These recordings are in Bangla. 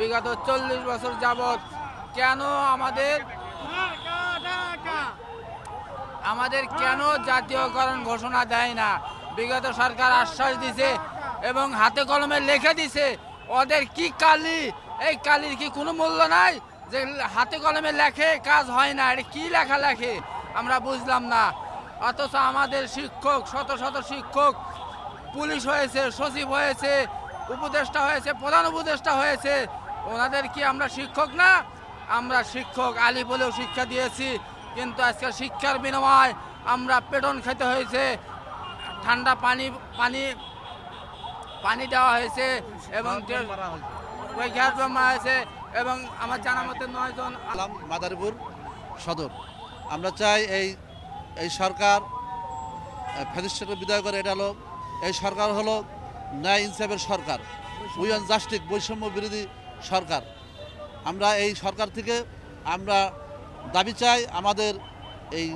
বিগত চল্লিশ বছর যাবৎ কেন আমাদের আমাদের কেন জাতীয়করণ ঘোষণা দেয় না? বিগত সরকার আশ্বাস দিছে এবং হাতে কলমে লিখে দিছে, ওদের কি কালি? এই কালির কি কোনো মূল্য নাই? যে হাতে কলমে লেখে, কাজ হয় না। এটা কি লেখা লেখে? আমরা বুঝলাম না। অথচ আমাদের শিক্ষক, শত শত শিক্ষক, পুলিশ হয়েছে, সচিব হয়েছে, উপদেষ্টা হয়েছে, প্রধান উপদেষ্টা হয়েছে ওনাদের কি আমরা শিক্ষক না? আমরা শিক্ষক আলী বলেও শিক্ষা দিয়েছি কিন্তু আজকে শিক্ষার বিনিময় আমরা পেটন খেতে হয়েছে ঠান্ডা পানি পানি পানি দেওয়া হয়েছে এবং ওই গ্যাস মারা হয়েছে। এবং আমার জানা মতে নয় জন আলাম মাদারীপুর সদর। আমরা চাই এই এই সরকার ফেরিস্টকে বিদায় করে এটা হলো এই সরকার হলো ন্যায় ইনসাফের সরকার। উইয়ান জাস্টিক বৈষম্য বিরোধী সরকার। আমরা এই সরকার থেকে আমরা দাবি চাই আমাদের এই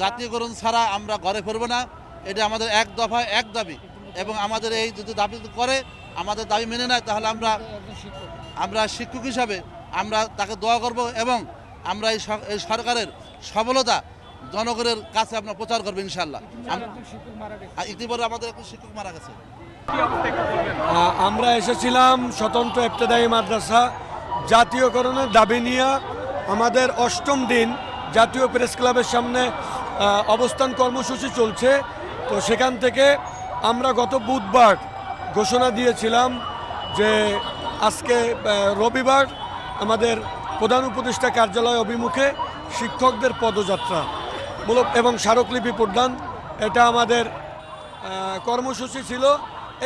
জাতীয়করণ ছাড়া আমরা ঘরে ফিরবো না। এটা আমাদের এক দফায় এক দাবি এবং আমাদের এই যদি দাবি করে, আমাদের দাবি মেনে নেয়, তাহলে আমরা আমরা শিক্ষক হিসাবে আমরা তাকে দোয়া করব এবং আমরা এই সরকারের সফলতা জনগণের কাছে আমরা প্রচার করব ইনশাল্লাহ ইতিপূর্বে আমাদের একজন শিক্ষক মারা গেছে। আমরা এসেছিলাম স্বতন্ত্র ইবতদায়ী মাদ্রাসা জাতীয়করণের দাবি নিয়ে আমাদের অষ্টম দিন জাতীয় প্রেস ক্লাবের সামনে অবস্থান কর্মসূচি চলছে। তো সেখান থেকে আমরা গত বুধবার ঘোষণা দিয়েছিলাম যে আজকে রবিবার আমাদের প্রধান উপদেষ্টা কার্যালয় অভিমুখে শিক্ষকদের পদযাত্রা মূলত এবং স্মারকলিপি প্রদান। এটা আমাদের কর্মসূচি ছিল।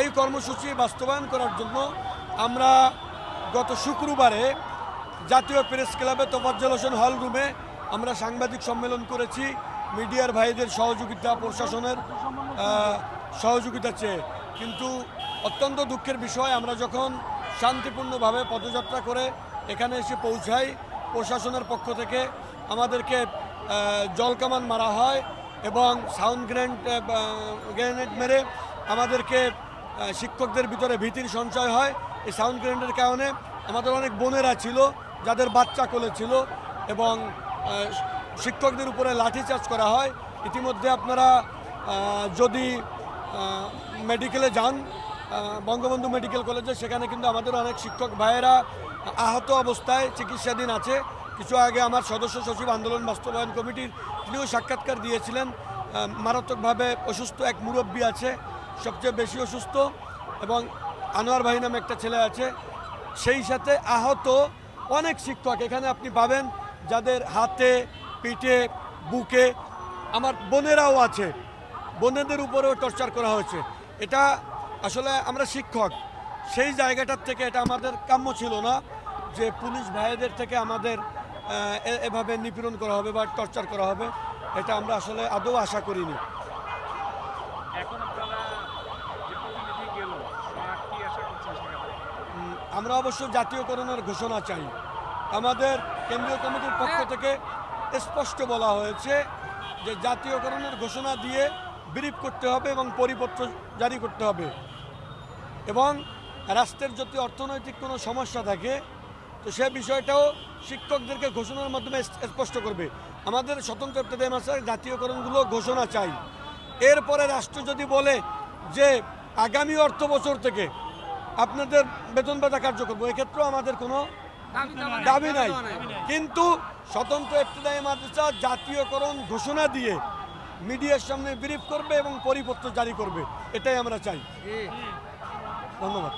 এই কর্মসূচি বাস্তবায়ন করার জন্য আমরা গত শুক্রবারে জাতীয় প্রেস ক্লাবে তোফাজ্জল হোসেন হল রুমে আমরা সাংবাদিক সম্মেলন করেছি মিডিয়ার ভাইদের সহযোগিতা, প্রশাসনের সহযোগিতা চেয়ে। কিন্তু অত্যন্ত দুঃখের বিষয়, আমরা যখন শান্তিপূর্ণভাবে পদযাত্রা করে এখানে এসে পৌঁছাই, প্রশাসনের পক্ষ থেকে আমাদেরকে জলকামান মারা হয় এবং সাউন্ড গ্রেনেড গ্রেনেড মেরে আমাদেরকে শিক্ষকদের ভিতরে ভীতির সঞ্চয় হয়। এই সাউন্ড গ্রেনেডের কারণে আমাদের অনেক বোনেরা ছিল, যাদের বাচ্চা কোলে ছিল এবং শিক্ষকদের উপরে লাঠিচার্জ করা হয়। ইতিমধ্যে আপনারা যদি মেডিকেলে যান বঙ্গবন্ধু মেডিকেল কলেজে সেখানে কিন্তু আমাদের অনেক শিক্ষক ভাইয়েরা আহত অবস্থায় চিকিৎসাধীন আছে। কিছু আগে আমার সদস্য সচিব আন্দোলন বাস্তবায়ন কমিটির তিনিও সাক্ষাৎকার দিয়েছিলেন। মারাত্মকভাবে অসুস্থ এক মুরব্বী আছে। সবচেয়ে বেশি অসুস্থ এবং আনোয়ার ভাই নামে একটা ছেলে আছে, সেই সাথে আহত অনেক শিক্ষক। এখানে আপনি পাবেন যাদের হাতে, পিঠে, বুকে, আমার বোনেরাও আছে। বোনেদের উপরেও টর্চার করা হয়েছে। এটা আসলে আমরা শিক্ষক, সেই জায়গাটার থেকে এটা আমাদের কাম্য ছিল না যে পুলিশ ভাইদের থেকে আমাদের এভাবে নিপীড়ন করা হবে বা টর্চার করা হবে। এটা আমরা আসলে আদৌ আশা করিনি এখন আপনারা যে প্রতিনিধি গেল তারা কি আশা করছেন সেখানে উম, আমরা অবশ্য জাতীয়করণের ঘোষণা চাই। আমাদের কেন্দ্রীয় কমিটির পক্ষ থেকে স্পষ্ট বলা হয়েছে যে জাতীয়করণের ঘোষণা দিয়ে ব্রিফ করতে হবে এবং পরিপত্র জারি করতে হবে। এবং রাষ্ট্রের যদি অর্থনৈতিক কোনো সমস্যা থাকে তো সে বিষয়টাও শিক্ষকদেরকে ঘোষণার মাধ্যমে স্পষ্ট করবে। আমাদের স্বতন্ত্র ইবতদায়ী মাসার জাতীয়করণগুলো ঘোষণা চাই। এরপরে রাষ্ট্র যদি বলে যে আগামী অর্থ বছর থেকে আপনাদের বেতন ভাতা কার্য করব। এক্ষেত্রেও আমাদের কোনো দাবি নাই। কিন্তু স্বতন্ত্র ইবতদায়ী মাদ্রাসা জাতীয়করণ ঘোষণা দিয়ে মিডিয়ার সামনে ব্রিফ করবে এবং পরিপত্র জারি করবে। এটাই আমরা চাই। ধন্যবাদ।